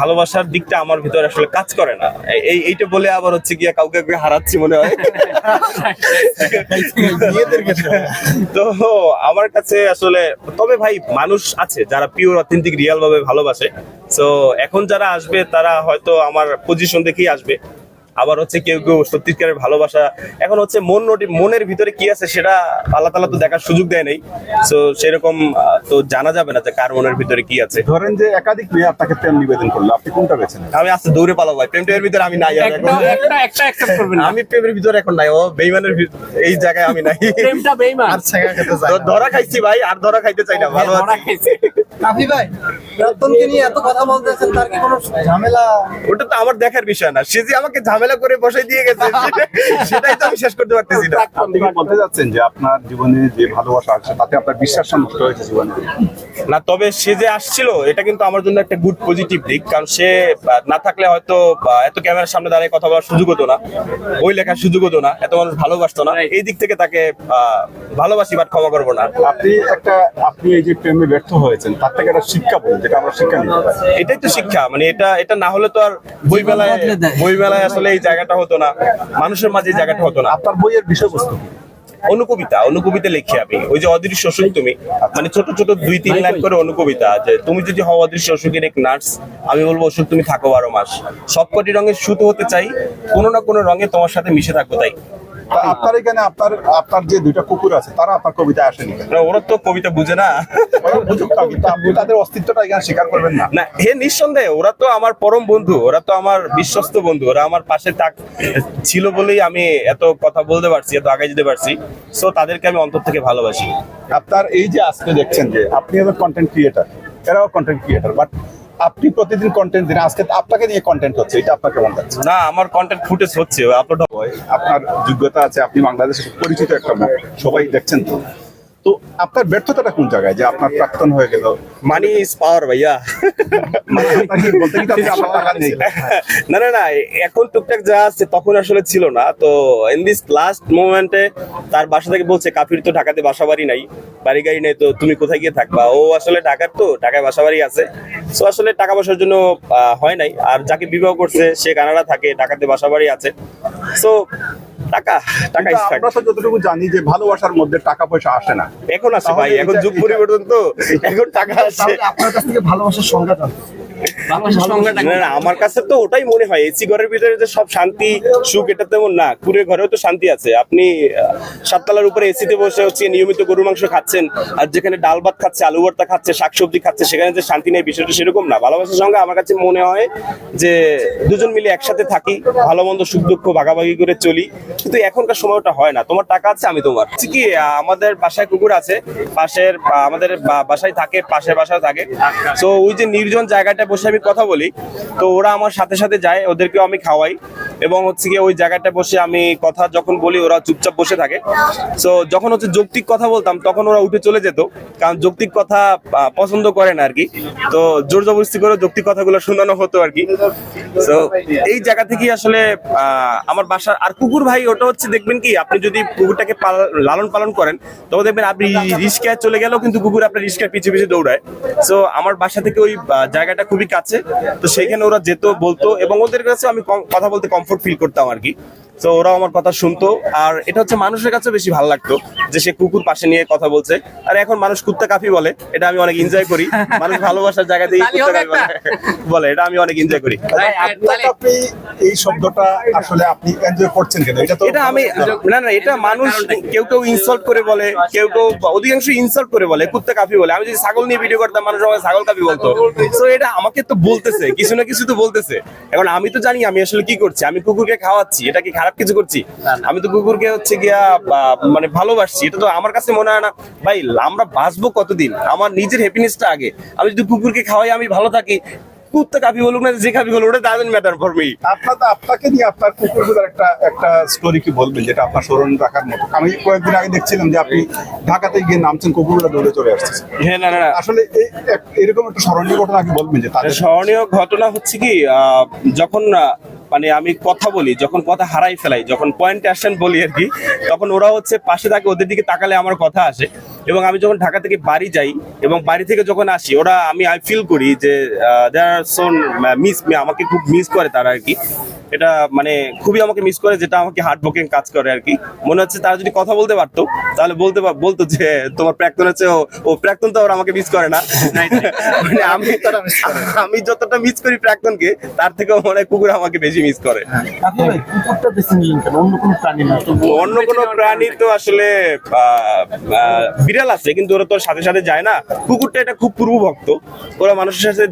ভালোবাসার দিকটা আমার ভিতরে আসলে কাজ করে না। এই এইটা বলে আবার হচ্ছে গিয়া কাউকে কাউকে হারাচ্ছি মনে হয়। তো আমার কাছে আসলে, তবে ভাই মানুষ আছে যারা পিওর অথেন্টিক রিয়াল ভাবে ভালোবাসে। তো এখন যারা আসবে, তারা হয়তো আমার পজিশন দেখেই আসবে। আবার হচ্ছে কেউ কেউ সত্যিকারের ভালোবাসা। এখন হচ্ছে মন মনের ভিতরে কি আছে সেটা আল্লাহ তালা তো দেখার সুযোগ দেয় নাই। তো সেরকম তো জানা যাবে না যে কার মনের ভিতরে কি আছে। ধরেন যে একাধিক মেয়ে আপনাকে প্রেম নিবেদন করল আপনি কোনটা বেছেন আমি আস্তে দৌড়ে পালাবো ভাই প্রেম টেমের ভিতরে আমি নাই আমি প্রেমের ভিতরে এখন নাই ও বেইমানের এই জায়গায় আমি নাই। প্রেমটা ধরা খাইছি ভাই আর ধরা খাইতে চাই না ভালো আছি। খাইছে। কাফি ভাই রতনকে নিয়ে এত কথা বলতেছেন তার কি কোনো ঝামেলা? ওটা তো আমার দেখার বিষয় না। সে যে আমাকে ঝামেলা করে বসাই দিয়ে গেছে সেটাই তো আমি শেষ করতে পারতেছি না। আপনি বলতে যাচ্ছেন যে আপনার জীবনে যে ভালোবাসা আছে তাতে আপনার বিশ্বাস নষ্ট হয়েছে জীবনে? না তবে সে যে আসছিল এটা কিন্তু আমার জন্য একটা গুড পজিটিভ দিক। কারণ সে না থাকলে হয়তো এত ক্যামেরার সামনে দাঁড়িয়ে কথা বলার সুযোগ হতো না বই লেখার সুযোগ হতো না এত মানুষ ভালোবাসতো না। এই দিক থেকে তাকে আহ, ভালোবাসি বাট ক্ষমা করব না। আপনি একটা আপনি এই যে প্রেমে ব্যর্থ হয়েছেন তার থেকে একটা শিক্ষা যেটা আমরা শিক্ষা নিতে পারি এটাই তো শিক্ষা মানে এটা এটা না হলে তো আর বই মেলায় বই মেলায় আসলে এই জায়গাটা হতো না মানুষের মাঝে এই জায়গাটা হতো না। আপনার বইয়ের বিষয়বস্তু কি? অনুকবিতা অনুকবিতা লিখি আমি ওই যে অদৃশ্য অসুখ তুমি মানে ছোট ছোট দুই তিন লাইন করে অনুকবিতা যে তুমি যদি হও অদৃশ্য অসুখের এক নার্স আমি বলব অসুখ তুমি থাকো বারো মাস। সবকটি রঙের সুতো হতে চাই কোনো না কোনো রঙে তোমার সাথে মিশে থাকব তাই। আপনার এখানে আপনার আপনার যে দুইটা কুকুর আছে তারা আপনার কবিতায় আসেনি ওরা তো কবিতা বুঝে না। আপনি তাদের অস্তিত্বটা এখানে স্বীকার করবেন না। না হে নিঃসন্দেহে ওরা তো আমার পরম বন্ধু ওরা তো আমার বিশ্বস্ত বন্ধু ওরা আমার পাশে থাক ছিল বলেই আমি এত কথা বলতে পারছি এত আগে যেতে পারছি। সো তাদেরকে আমি অন্তর থেকে ভালোবাসি। আপনার এই যে আজকে দেখছেন যে আপনি কন্টেন্ট ক্রিয়েটার এরাও কন্টেন্ট ক্রিয়েটার বাট আপনি প্রতিদিন কন্টেন্ট দিন আজকে আপনাকে নিয়ে কন্টেন্ট হচ্ছে এটা আপনার কেমন লাগছে? না আমার কন্টেন্ট ফুটেজ হচ্ছে আপলোড হয় আপনার যোগ্যতা আছে আপনি বাংলাদেশের পরিচিত একটা মুখ সবাই দেখছেন তো। তো আপনার ব্যর্থতাটা কোন জায়গায় যে আপনার প্রাক্তন হয়ে গেল? মানি ইজ পাওয়ার ভাইয়া। মানে না না না এখন টুকটাক যা আছে তখন আসলে ছিল না। তো ইন দিস লাস্ট মোমেন্টে তার বাসা থেকে বলছে কাফির তো ঢাকাতে বাসা বাড়ি নাই বাড়ি গাড়ি নেই তো তুমি কোথায় গিয়ে থাকবা? ও আসলে ঢাকার তো ঢাকায় বাসা বাড়ি আছে। সো আসলে টাকা পয়সার জন্য হয় নাই। আর যাকে বিবাহ করছে সে কানাডা থাকে ঢাকাতে বাসা বাড়ি আছে। সো টাকা টাকা আমরা তো যতটুকু জানি যে ভালোবাসার মধ্যে টাকা পয়সা আসে না। এখন আছে ভাই এখন যুগ পরিবর্তন তো। এখন টাকা আছে আপনার কাছ থেকে ভালোবাসার সংজ্ঞা জানতে আমার কাছে তো ওটাই মনে হয় এসি ঘরের ভিতরে যে সব শান্তি সুখ এটা তেমন না। কুড়ে ঘরেও তো শান্তি আছে। আপনি সাততলার উপরে এসিতে বসে হচ্ছে নিয়মিত গরু মাংস খাচ্ছেন আর যেখানে ডাল ভাত খাচ্ছে আলু ভর্তা খাচ্ছে শাকসবজি খাচ্ছে সেখানে যে শান্তি নেই বিষয়টা সেরকম না। ভালোবাসার সঙ্গে আমার কাছে মনে হয় যে দুজন মিলে একসাথে থাকি ভালো মন্দ সুখ দুঃখ ভাগাভাগি করে চলি। কিন্তু এখনকার সময়টা হয় না। তোমার টাকা আছে আমি তোমার। কি আমাদের বাসায় কুকুর আছে পাশের আমাদের বা- বাসায় থাকে পাশের বাসায় থাকে। তো ওই যে নির্জন জায়গাটা বসে আমি কথা বলি, তো ওরা আমার সাথে সাথে যায়, ওদেরকেও আমি খাওয়াই এবং হচ্ছে গিয়ে ওই জায়গাটায় বসে আমি কথা যখন বলি, ওরা চুপচাপ বসে থাকে। তো যখন হচ্ছে যৌক্তিক কথা বলতাম, তখন ওরা উঠে চলে যেত, কারণ যৌক্তিক কথা পছন্দ করে না আর কি তো জোর জবরদস্তি করে যৌক্তিক কথাগুলো শোনানো হতো আর কি তো এই জায়গা থেকেই আসলে আমার বাসা আর কুকুর ভাই, ওটা হচ্ছে দেখবেন কি, আপনি যদি কুকুরটাকে লালন পালন করেন তবে দেখবেন আপনি রিস্কায় চলে গেলেও কিন্তু কুকুর আপনার রিস্কার পিছিয়ে পিছিয়ে দৌড়ায়। তো আমার বাসা থেকে ওই জায়গাটা খুবই কাছে তো সেখানে ওরা যেত, বলতো এবং ওদের কাছে আমি কথা বলতে কমফোর্ট ফিল করতাম আর কি। তো ওরাও আমার কথা শুনতো। আর এটা হচ্ছে মানুষের কাছে বেশি ভালো লাগতো যে সে কুকুর পাশে নিয়ে কথা বলছে। আর এখন মানুষ কুত্তা কাফি বলে এটা আমি অনেক এনজয় করি। মানুষ ভালোবাসার জায়গা দিয়ে কুত্তা কাফি বলে। বলে এটা আমি অনেক এনজয় করি। আপনি এই শব্দটা আসলে আপনি এনজয় করছেন কেন? এটা তো এটা আমি না না এটা মানুষ কেউ কেউ ইনসাল্ট করে বলে কেউ কেউ অধিকাংশ ইনসাল্ট করে বলে কুত্তা কাফি বলে। আমি যদি ছাগল নিয়ে ভিডিও করতাম মানুষ আমাকে ছাগল কাফি বলতো। তো এটা আমাকে তো বলতেছে কিছু না কিছু তো বলতেছে। এখন আমি তো জানি আমি আসলে কি করছি। আমি কুকুরকে খাওয়াচ্ছি এটা কি খারাপ কিছু করছি। আমি তো কুকুরকে হচ্ছে গিয়া মানে ভালোবাসছি। এটা তো আমার কাছে মনে হয় না। ভাই আমরা বাঁচবো কতদিন? আমার নিজের হ্যাপিনেসটা আগে। আমি যদি কুকুরকে খাওয়াই আমি ভালো থাকি। কুত্তা কাফি বলুক না যে কাফি বলুক ওটা ডাজেন্ট ম্যাটার ফর মি আপনার আপনাকে নিয়ে আপনার কুকুরগুলোর একটা একটা স্টোরি কি বলবেন যেটা আপনার স্মরণ রাখার মতো? আমি কয়েকদিন আগে দেখছিলাম যে আপনি ঢাকাতে গিয়ে নামছেন কুকুরগুলো দৌড়ে চলে আসছে হ্যাঁ না আসলে এরকম একটা স্মরণীয় ঘটনা বলবেন যে তাদের স্মরণীয় ঘটনা হচ্ছে কি আহ, যখন মানে আমি কথা বলি, যখন কথা হারাই ফেলাই, যখন পয়েন্ট অ্যাকশন বলি আর কি, তখন ওরা হচ্ছে পাশে থাকে, ওদের দিকে তাকালে আমার কথা আসে। এবং আমি যখন ঢাকা থেকে বাড়ি যাই এবং বাড়ি থেকে যখন আসি, ওরা আমি আই ফিল করি যে দেয়ার আর সোন মিস আমাকে খুব মিস করে তারা আর কি। এটা মানে খুবই আমাকে মিস করে যেটা আমাকে হার্ড ব্রোকেন কাজ করে আর কি। মনে হচ্ছে তারা যদি কথা বলতে পারতো তাহলে বলতে বলতো যে তোমার প্রাক্তন হচ্ছে ও- প্রাক্তন তো ওরা আমাকে মিস করে না। মানে আমি আমি যতটা মিস করি প্রাক্তনকে তার থেকেও মনে হয় কুকুর আমাকে বেশি মিস করে। কেন? অন্য কোনো প্রাণী তো অন্য কোনো প্রাণী তো আসলে বিড়াল আছে কিন্তু ওরা তো সাথে সাথে যায় না। কুকুরটা এটা খুব পূর্ব ভক্ত ওরা মানুষের সাথে